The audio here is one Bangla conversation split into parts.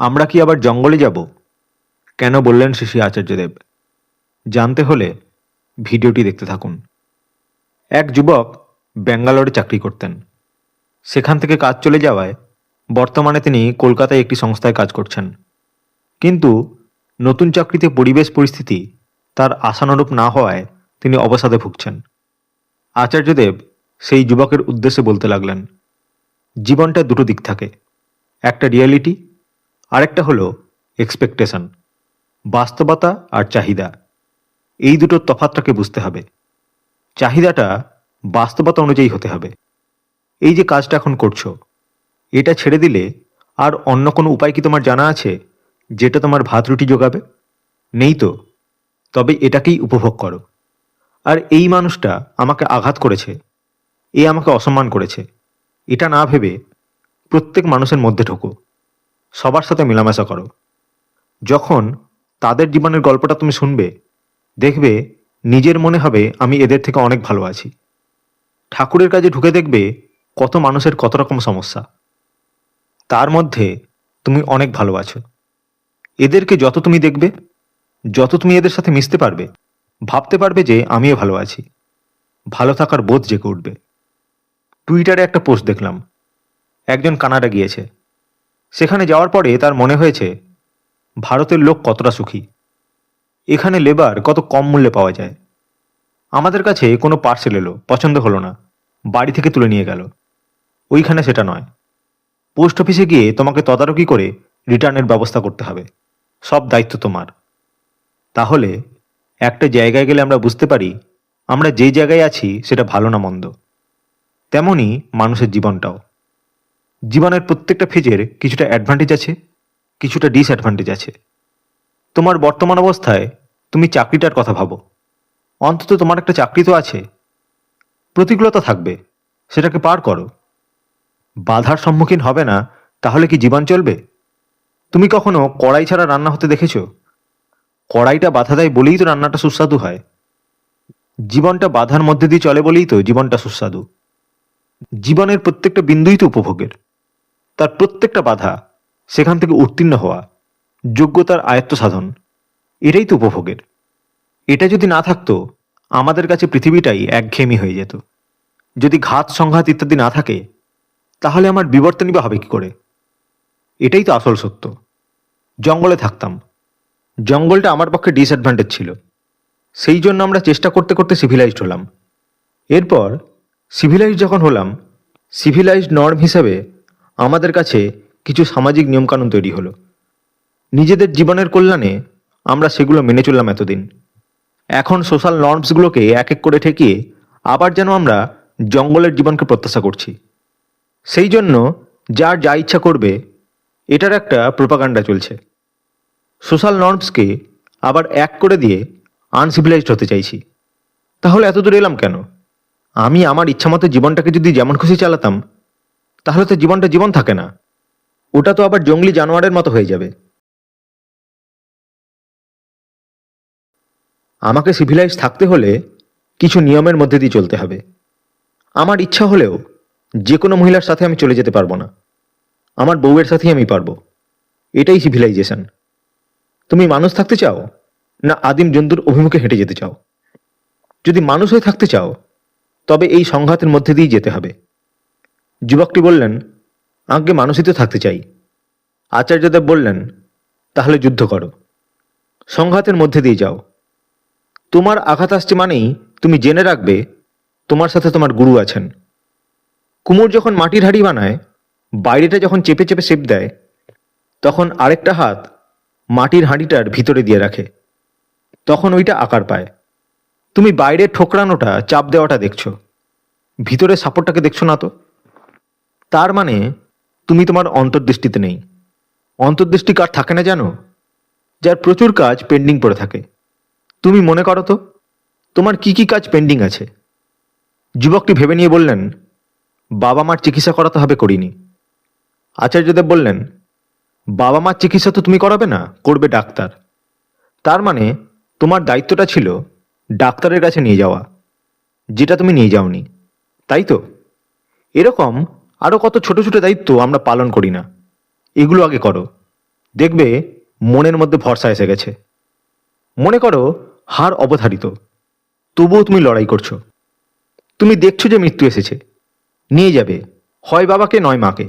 আমরা কি আবার জঙ্গলে যাব? কেন বললেন শ্রী আচার্যদেব? জানতে হলে ভিডিওটি দেখতে থাকুন। এক যুবক ব্যাঙ্গালোরে চাকরি করতেন। সেখান থেকে কাজ চলে যাওয়ায় বর্তমানে তিনি কলকাতায় একটি সংস্থায় কাজ করছেন। কিন্তু নতুন চাকরিতে পরিবেশ পরিস্থিতি তার আশানুরূপ না হওয়ায় তিনি অবসাদে ভুগছেন। আচার্যদেব সেই যুবকের উদ্দেশ্যে বলতে লাগলেন, জীবনটা দুটো দিক থাকে। একটা রিয়েলিটি আরেকটা হলো এক্সপেকটেশন বাস্তবতা আর চাহিদা। এই দুটোর তফাৎটাকে বুঝতে হবে। চাহিদাটা বাস্তবতা অনুযায়ী হতে হবে। এই যে কাজটা এখন করছ, এটা ছেড়ে দিলে আর অন্য কোনো উপায় কি তোমার জানা আছে যেটা তোমার ভাত রুটি যোগাবে নেই তো। তবে এটাকেই উপভোগ করো। আর এই মানুষটা আমাকে আঘাত করেছে। এ আমাকে অসম্মান করেছে। এটা না ভেবে প্রত্যেক মানুষের মধ্যে ঢোকো। সবার সাথে মেলামেশা করো। যখন তাদের জীবনের গল্পটা তুমি শুনবে, দেখবে নিজের মনে হবে, আমি এদের থেকে অনেক ভালো আছি। ঠাকুরের কাজে ঢুকে দেখবে কত মানুষের কত রকম সমস্যা। তার মধ্যে তুমি অনেক ভালো আছো। এদেরকে যত তুমি দেখবে, যত তুমি এদের সাথে মিশতে পারবে, ভাবতে পারবে যে আমিও ভালো আছি। ভালো থাকার বোধ জেগে উঠবে। টুইটারে একটা পোস্ট দেখলাম। একজন কানাডা গিয়েছে। সেখানে যাওয়ার পরে তার মনে হয়েছে, ভারতের লোক কতটা সুখী। এখানে লেবার কত কম মূল্যে পাওয়া যায়। আমাদের কাছে কোনো পার্সেল এলো, পছন্দ হলো না। বাড়ি থেকে তুলে নিয়ে গেল। ওইখানে সেটা নয়। পোস্ট অফিসে গিয়ে তোমাকে তদারকি করে রিটার্নের ব্যবস্থা করতে হবে। সব দায়িত্ব তোমার। তাহলে একটা জায়গায় গেলে আমরা বুঝতে পারি, আমরা যে জায়গায় আছি সেটা ভালো না মন্দ। তেমনই মানুষের জীবনটাও। জীবনের প্রত্যেকটা ফেজের কিছুটা অ্যাডভান্টেজ আছে, কিছুটা ডিসঅ্যাডভান্টেজ আছে। তোমার বর্তমান অবস্থায় তুমি চাকরিটার কথা ভাবো। অন্তত তোমার একটা চাকরি তো আছে। প্রতিকূলতা থাকবে। সেটাকে পার করো। বাধার সম্মুখীন হবে না, তাহলে কি জীবন চলবে? তুমি কখনো কড়াই ছাড়া রান্না হতে দেখেছ? কড়াইটা বাধা দেয় বলেই তো রান্নাটা সুস্বাদু হয়। জীবনটা বাধার মধ্যে দিয়ে চলে বলেই তো জীবনটা সুস্বাদু। জীবনের প্রত্যেকটা বিন্দুই তো উপভোগের। তার প্রত্যেকটা বাধা সেখান থেকে উত্তীর্ণ হওয়া, যোগ্যতার আয়ত্ত সাধন, এটাই তো উপভোগের। এটা যদি না থাকতো, আমাদের কাছে পৃথিবীটাই একঘেয়েমি হয়ে যেত। যদি ঘাত, সংঘাত ইত্যাদি না থাকে, তাহলে আমার বিবর্তনই বা হবে কি করে? এটাই তো আসল সত্য। জঙ্গলে থাকতাম। জঙ্গলটা আমার পক্ষে ডিসঅ্যাডভান্টেজ ছিল। সেই জন্য আমরা চেষ্টা করতে করতে সিভিলাইজড হলাম। এরপর সিভিলাইজ যখন হলাম সিভিলাইজড নর্ম হিসেবে আমাদের কাছে কিছু সামাজিক নিয়মকানুন তৈরি হলো। নিজেদের জীবনের কল্যাণে আমরা সেগুলো মেনে চললাম এতদিন। এখন সোশ্যাল নর্মসগুলোকে এক এক করে ঠেকিয়ে আবার যেন আমরা জঙ্গলের জীবনকে প্রত্যাশা করছি। সেই জন্য যার যা ইচ্ছা করবে, এটার একটা প্রোপাগান্ডা চলছে। সোশ্যাল নর্মসকে আবার এক করে দিয়ে আনসিভিলাইজড হতে চাইছি। তাহলে এত দূর এলাম কেন? আমি আমার ইচ্ছামতো জীবনটাকে যদি যেমন খুশি চালাতাম তাহলে তো জীবনটা জীবন থাকে না। ওটা তো আবার জঙ্গলি জানোয়ারের মতো হয়ে যাবে। আমাকে সিভিলাইজ থাকতে হলে কিছু নিয়মের মধ্যে দিয়ে চলতে হবে। আমার ইচ্ছা হলেও যে কোনো মহিলার সাথে আমি চলে যেতে পারব না। আমার বউয়ের সাথেই আমি পারব। এটাই সিভিলাইজেশন তুমি মানুষ থাকতে চাও না আদিম জন্তুর অভিমুখে হেঁটে যেতে চাও? যদি মানুষ হয়ে থাকতে চাও, তবে এই সংঘাতের মধ্যে দিয়ে যেতে হবে। যুবকটি বললেন মানুষই তো থাকতে চাই। আচার্যদেব বললেন, তাহলে যুদ্ধ করো। সংঘাতের মধ্যে দিয়ে যাও। তোমার আঘাত আসছে মানেই তুমি জেনে রাখবে তোমার সাথে তোমার গুরু আছেন। কুমোর যখন মাটির হাড়ি বানায়, বাইরেটা যখন চেপে চেপে সেপ দেয়, তখন আরেকটা হাত মাটির হাঁড়িটার ভিতরে দিয়ে রাখে। তখন ওইটা আকার পায়। তুমি বাইরে ঠোকরানোটা, চাপ দেওয়াটা দেখছ। ভিতরে সাপোর্টটাকে দেখছ না তো? তার মানে তুমি তোমার অন্তর্দৃষ্টিতে নেই। অন্তর্দৃষ্টি কার থাকে না জানো? যার প্রচুর কাজ পেন্ডিং পড়ে থাকে। তুমি মনে করো তো, তোমার কি কি কাজ পেন্ডিং আছে? যুবকটি ভেবে নিয়ে বললেন, বাবা মার চিকিৎসা করাতে হবে করিনি। আচার্যদেব বললেন, বাবা মার চিকিৎসা তো তুমি করাবে না, করবে ডাক্তার। তার মানে তোমার দায়িত্বটা ছিল ডাক্তারের কাছে নিয়ে যাওয়া, যেটা তুমি নিয়ে যাওনি, তাই তো? এরকম আরও কত ছোট ছোট দায়িত্ব আমরা পালন করি না। এগুলো আগে করো। দেখবে মনের মধ্যে ভরসা এসে গেছে। মনে করো হার অবধারিত। তবুও তুমি লড়াই করছ। তুমি দেখছ যে মৃত্যু এসেছে। নিয়ে যাবে। হয় বাবাকে, নয় মাকে।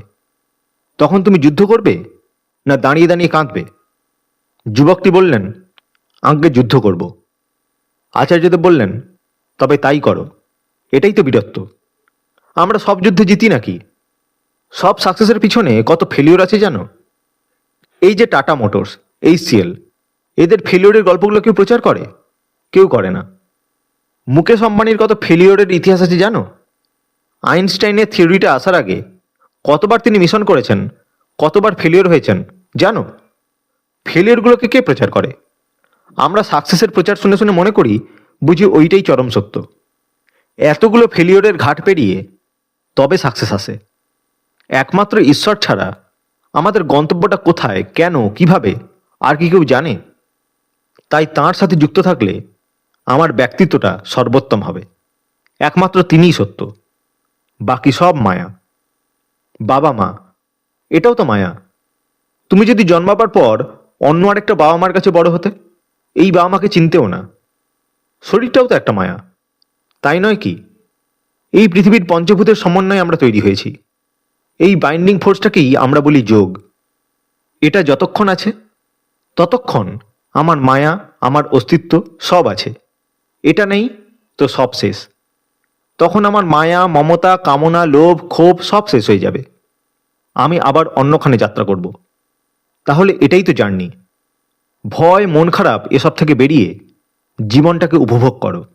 তখন তুমি যুদ্ধ করবে না দাঁড়িয়ে দাঁড়িয়ে কাঁদবে? যুবকটি বললেন আজ্ঞে যুদ্ধ করব। আচার্যদেব বললেন, তবে তাই করো। এটাই তো বীরত্ব। আমরা সব যুদ্ধে জিতি নাকি? সব সাকসেসের পিছনে কত ফেলিওর আছে জানো? এই যে টাটা মোটরস এইচসিএল এদের ফেলিওরের গল্পগুলো কেউ প্রচার করে? কেউ করে না। মুকেশ আম্বানির কত ফেলিওরের ইতিহাস আছে জানো? আইনস্টাইনের থিওরিটা আসার আগে কতবার তিনি মিশন করেছেন, কতবার ফেলিওর হয়েছেন, জানো? ফেলিওরগুলোকে কে প্রচার করে? আমরা সাকসেসের প্রচার শুনে শুনে মনে করি, বুঝি ওইটাই চরম সত্য। এতগুলো ফেলিওরের ঘাট পেরিয়ে তবে সাকসেস আসে। একমাত্র ঈশ্বর ছাড়া আমাদের গন্তব্যটা কোথায়, কেন, কীভাবে, আর কি কেউ জানে? তাই তার সাথে যুক্ত থাকলে আমার ব্যক্তিত্বটা সর্বোত্তম হবে। একমাত্র তিনিই সত্য। বাকি সব মায়া। বাবা মা, এটাও তো মায়া। তুমি যদি জন্মাবার পর অন্য আরেকটা বাবা মার কাছে বড় হতে, এই বাবা মাকে চিনতেও না। শরীরটাও তো একটা মায়া। তাই নয় কি? এই পৃথিবীর পঞ্চভূতের সমন্বয়ে আমরা তৈরি হয়েছি। এই বাইন্ডিং ফোর্সটাকেই আমরা বলি যোগ। এটা যতক্ষণ আছে, ততক্ষণ আমার মায়া, আমার অস্তিত্ব সব আছে। এটা নেই তো সব শেষ। তখন আমার মায়া, মমতা, কামনা, লোভ, ক্ষোভ সব শেষ হয়ে যাবে। আমি আবার অন্যখানে যাত্রা করব। তাহলে এটাই তো জার্নি। ভয়, মন খারাপ, এসব থেকে বেরিয়ে জীবনটাকে উপভোগ করো।